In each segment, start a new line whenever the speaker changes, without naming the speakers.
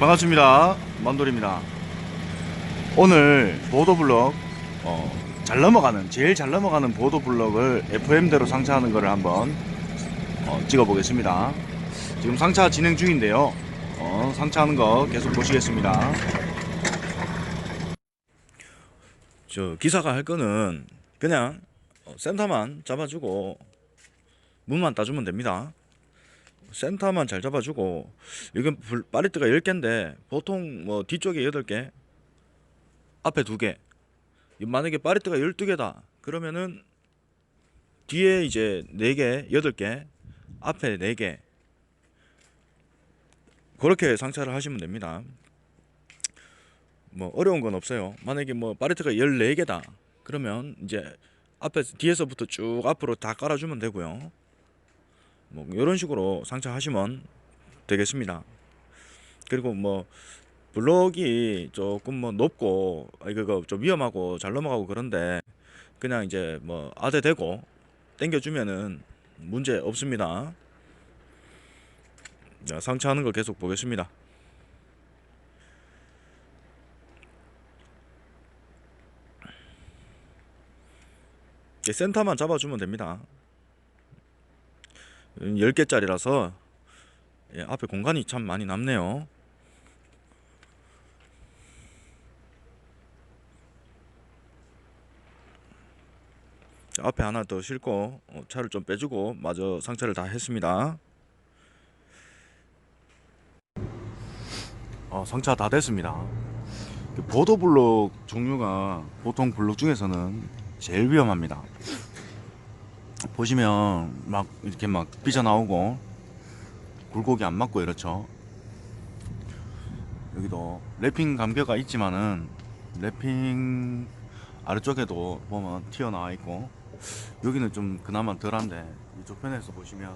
반갑습니다. 만돌입니다. 오늘 보도블럭 어, 잘 넘어가는 제일 잘 넘어가는 보도블럭을 FM대로 상차하는 것을 한번 어, 찍어 보겠습니다. 지금 상차 진행 중인데요. 어, 상차하는 거 계속 보시겠습니다. 저 기사가 할 거는 그냥 어, 센터만 잡아주고 문만 따주면 됩니다. 센터만 잘 잡아주고 불- 파리트가 10개인데 보통 뭐 뒤쪽에 8개 앞에 2개. 만약에 파리트가 12개다. 그러면은 뒤에 이제 4개 8개 앞에 4개. 그렇게 상차를 하시면 됩니다. 뭐 어려운 건 없어요. 만약에 뭐 파리트가 14개다. 그러면 이제 앞에 뒤에서부터 쭉 앞으로 다 깔아주면 되고요 뭐 이런 식으로 상차하시면 되겠습니다. 그리고 뭐 블록이 조금 뭐 높고 아, 이거 좀 위험하고 잘 넘어가고 그런데 그냥 이제 뭐 아대 대고 당겨주면은 문제 없습니다. 자, 상차하는 거 계속 보겠습니다. 이제 센터만 잡아주면 됩니다. 10개짜리라서 예, 앞에 공간이 참 많이 남네요. 자, 앞에 하나 더 싣고 어, 차를 좀 빼주고 마저 상차를 다 했습니다. 어, 상차 다 됐습니다. 그 보도블록 종류가 보통 블록 중에서는 제일 위험합니다. 보시면 막 이렇게 막 삐져나오고 굴곡이 안 맞고 이렇죠. 여기도 랩핑 감겨가 있지만은 랩핑 아래쪽에도 보면 튀어나와 있고 여기는 좀 그나마 덜한데 이쪽 편에서 보시면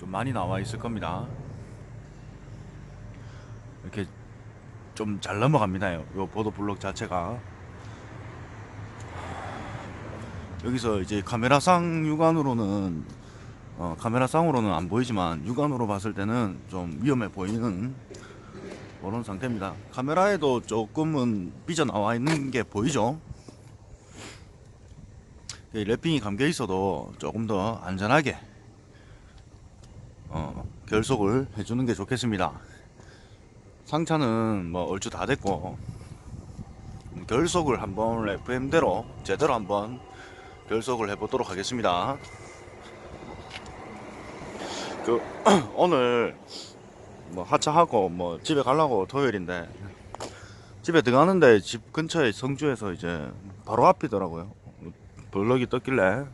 좀 많이 나와 있을 겁니다. 이렇게 좀 잘 넘어갑니다. 요 보도 블록 자체가 여기서 이제 카메라상 육안으로는 어, 카메라상으로는 안 보이지만 육안으로 봤을 때는 좀 위험해 보이는 그런 상태입니다. 카메라에도 조금은 삐져나와 있는 게 보이죠. 이 랩핑이 감겨 있어도 조금 더 안전하게 어, 결속을 해주는 게 좋겠습니다. 상차는 뭐 얼추 다 됐고 결속을 한번 FM대로 제대로 한번 결속을 해보도록 하겠습니다. 그 오늘 뭐 하차하고 뭐 집에 가려고 토요일인데 집에 들어가는데 집 근처에 성주에서 이제 바로 앞이더라고요. 블럭이 떴길래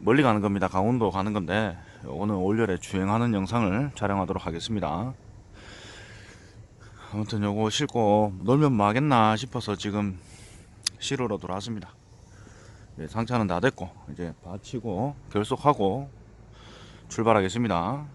멀리 가는 겁니다. 강원도 가는 건데 오늘 올열에 주행하는 영상을 촬영하도록 하겠습니다. 아무튼 요거 싣고 놀면 뭐 하겠나 싶어서 지금 실으러 들어왔습니다. 네, 상차는 다 됐고 이제 받치고 결속하고 출발하겠습니다.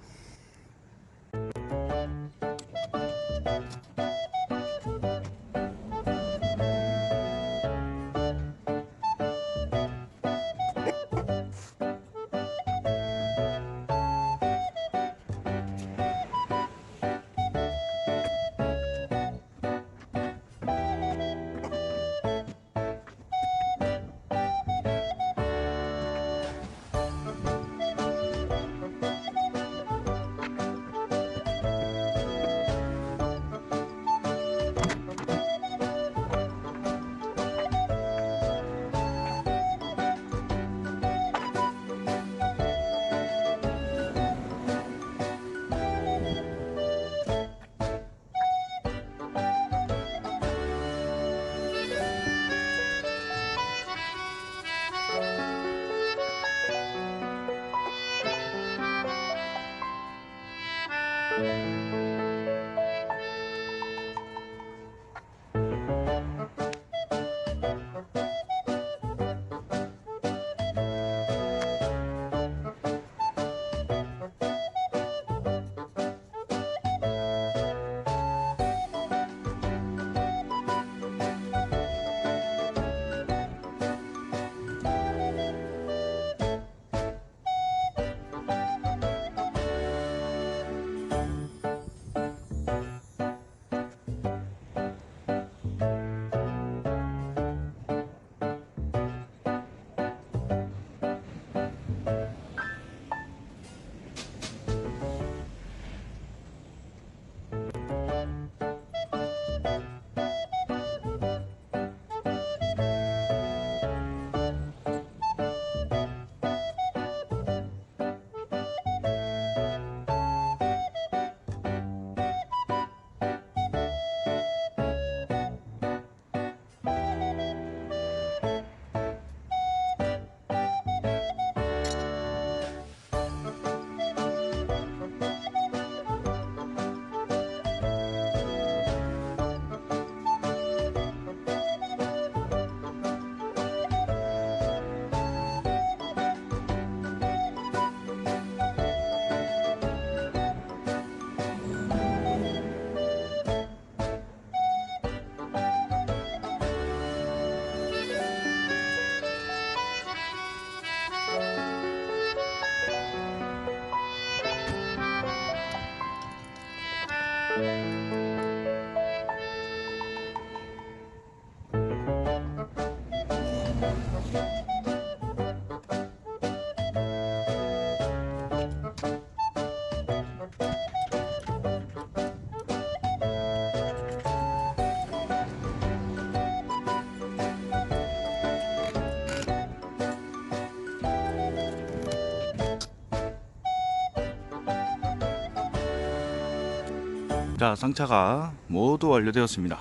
자, 상차가 모두 완료되었습니다.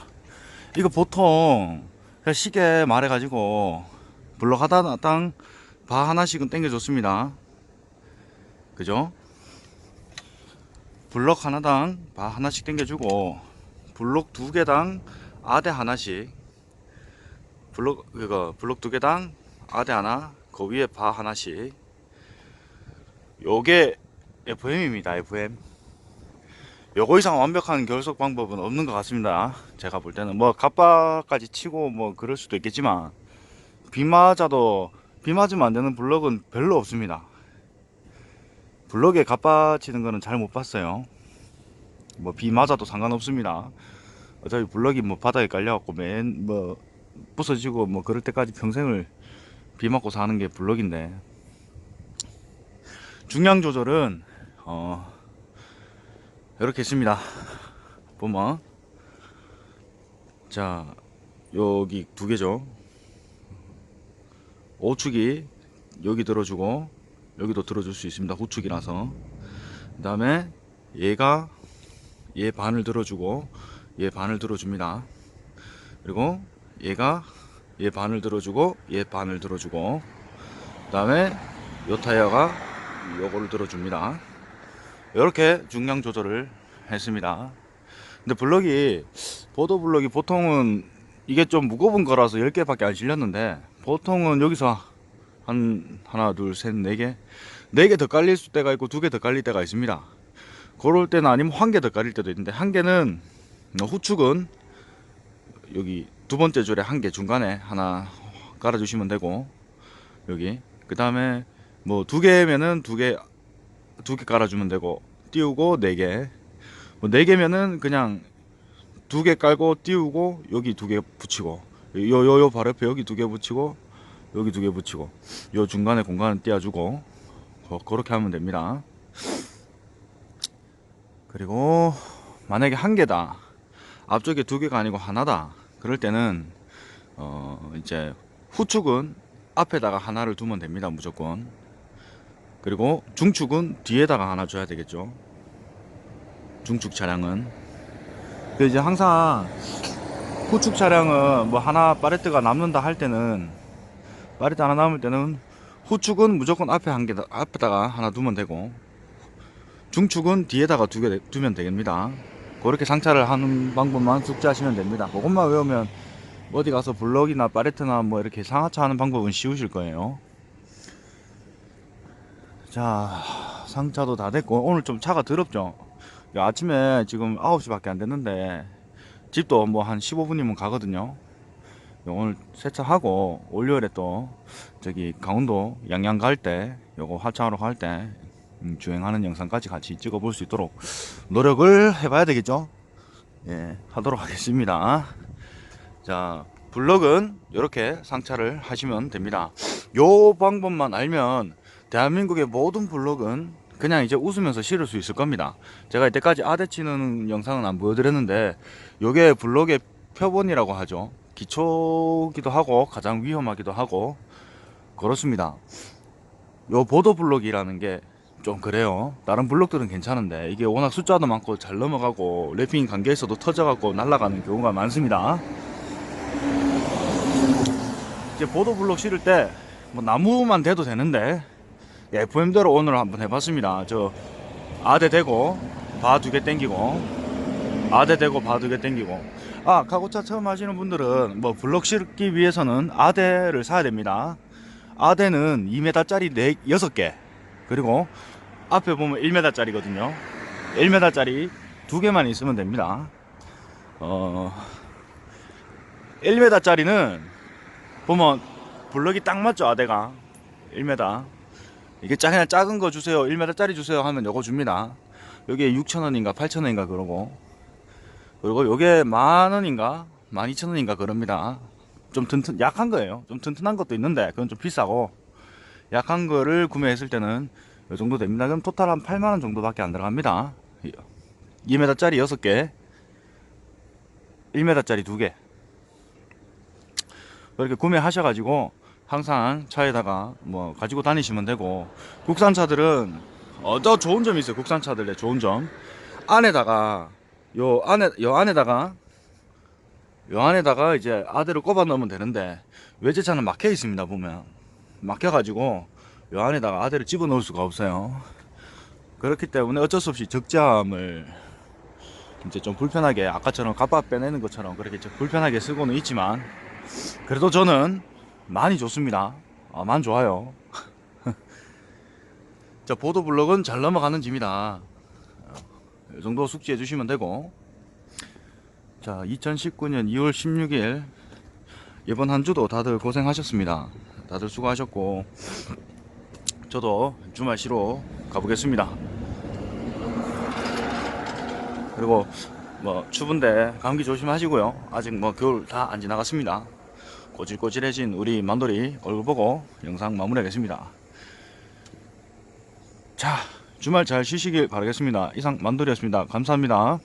이거 보통 그냥 쉽게 말해 가지고 블럭 하나당 바 하나씩은 땡겨 줬습니다. 그죠? 블럭 하나당 바 하나씩 땡겨 주고 블럭 두 개당 아대 하나씩 블럭 그거 블럭 두 개당 아대 하나 그 위에 바 하나씩 요게 FM입니다 FM 요거 이상 완벽한 결속 방법은 없는 것 같습니다. 제가 볼 때는 뭐 갑바까지 치고 뭐 그럴 수도 있겠지만 비 맞아도 비 맞으면 안 되는 블럭은 별로 없습니다. 블럭에 갑바 치는 거는 잘 못 봤어요. 뭐 비 맞아도 상관없습니다. 어차피 블럭이 뭐 바닥에 깔려갖고 맨 뭐 부서지고 뭐 그럴 때까지 평생을 비 맞고 사는 게 블럭인데 중량 조절은 어 이렇게 있습니다. 보면 자 여기 두 개죠. 오축이 여기 들어주고 여기도 들어줄 수 있습니다. 후축이라서. 그 다음에 얘가 얘 반을 들어주고 얘 반을 들어줍니다. 그리고 얘가 얘 반을 들어주고 얘 반을 들어주고 그 다음에 요 타이어가 요거를 들어줍니다 이렇게 중량 조절을 했습니다. 근데 블럭이 보도 블럭이 보통은 이게 좀 무거운 거라서 10개 밖에 안 실렸는데 보통은 여기서 한 하나 둘셋네개네 개 더 깔릴 때가 있고 두 개 더 깔릴 때가 있습니다. 그럴 때는 아니면 한 개 더 깔릴 때도 있는데 한 개는 후축은 여기 두 번째 줄에 한 개 중간에 하나 깔아주시면 되고 여기. 그 다음에 뭐 두 개면은 두개 두 개 깔아주면 되고 띄우고 네 개. 뭐 네 개면은 그냥 두 개 깔고 띄우고 여기 두 개 붙이고 요 요 요 바로 옆에 여기 두 개 붙이고 여기 두 개 붙이고 요 중간에 공간을 띄워주고 그- 그렇게 하면 됩니다. 그리고 만약에 한 개다 앞쪽에 두 개가 아니고 하나다 그럴 때는 어 이제 후축은 앞에다가 하나를 두면 됩니다 무조건 그리고 중축은 뒤에다가 하나 줘야 되겠죠. 중축 차량은. 그 이제 항상 후축 차량은 뭐 하나 파레트가 남는다 할 때는 파레트 하나 남을 때는 후축은 무조건 앞에 한 개 앞에다가 하나 두면 되고 중축은 뒤에다가 두 개 두면 되겠습니다. 그렇게 상차를 하는 방법만 숙지하시면 됩니다. 그것만 외우면 어디 가서 블럭이나 파레트나 뭐 이렇게 상하차 하는 방법은 쉬우실 거예요 자 상차도 다 됐고 오늘 좀 차가 더럽죠? 야, 아침에 지금 9시 밖에 안 됐는데 집도 뭐 한 15분이면 가거든요. 오늘 세차하고 월요일에 또 저기 강원도 양양 갈 때 요거 하차하러 갈때 음, 주행하는 영상까지 같이 찍어 볼 수 있도록 노력을 해 봐야 되겠죠? 예 하도록 하겠습니다. 자 블럭은 이렇게 상차를 하시면 됩니다. 요 방법만 알면 대한민국의 모든 블럭은 그냥 이제 웃으면서 실을 수 있을 겁니다. 제가 이때까지 아대 치는 영상은 안 보여드렸는데 요게 블럭의 표본이라고 하죠. 기초기도 하고 가장 위험하기도 하고 그렇습니다. 요 보도 블럭이라는 게 좀 그래요. 다른 블럭들은 괜찮은데 이게 워낙 숫자도 많고 잘 넘어가고 래핑 관계에서도 터져갖고 날아가는 경우가 많습니다. 이제 보도 블럭 실을 때 뭐 나무만 대도 되는데 FM대로 오늘 한번 해봤습니다. 저 아대 대고 바 두 개 땡기고 아대 대고 바 두 개 땡기고. 아 카고차 처음 하시는 분들은 뭐 블럭 실기 위해서는 아대를 사야 됩니다. 아대는 2m짜리 4, 6개. 그리고 앞에 보면 1m짜리거든요. 1m짜리 두 개만 있으면 됩니다. 어 1m짜리는 보면 블럭이 딱 맞죠 아대가. 1m 이게 짜 그냥 작은 거 주세요. 1m짜리 주세요 하면 요거 줍니다. 여기에 6천원인가 8천원인가 그러고. 그리고 요게 만원인가 12,000원인가 그럽니다. 좀 튼튼 약한 거예요. 좀 튼튼한 것도 있는데 그건 좀 비싸고. 약한 거를 구매했을 때는 요 정도 됩니다. 그럼 토탈 한 8만원 정도밖에 안 들어갑니다. 2m짜리 6개. 1m짜리 2개. 이렇게 구매하셔가지고 항상 차에다가 뭐 가지고 다니시면 되고 국산 차들은 어저 좋은 점이 있어요. 국산 차들의 좋은 점. 안에다가 요 안에 요 안에다가 요 안에다가 이제 아대를 꼽아 넣으면 되는데 외제차는 막혀 있습니다 보면. 막혀 가지고 요 안에다가 아대를 집어 넣을 수가 없어요. 그렇기 때문에 어쩔 수 없이 적재함을 이제 좀 불편하게 아까처럼 갑바 빼내는 것처럼 그렇게 좀 불편하게 쓰고는 있지만 그래도 저는 많이 좋습니다. 아, 만 좋아요. 자 보도블럭은 잘 넘어가는 집이다. 이 정도 숙지해 주시면 되고. 자 2019년 2월 16일. 이번 한 주도 다들 고생하셨습니다. 다들 수고하셨고 저도 주말 쉬러 가보겠습니다. 그리고 뭐 추운데 감기 조심하시고요. 아직 뭐 겨울 다 안 지나갔습니다 꼬질꼬질해진 우리 만돌이 얼굴 보고 영상 마무리하겠습니다. 자 주말 잘 쉬시길 바라겠습니다. 이상 만돌이었습니다. 감사합니다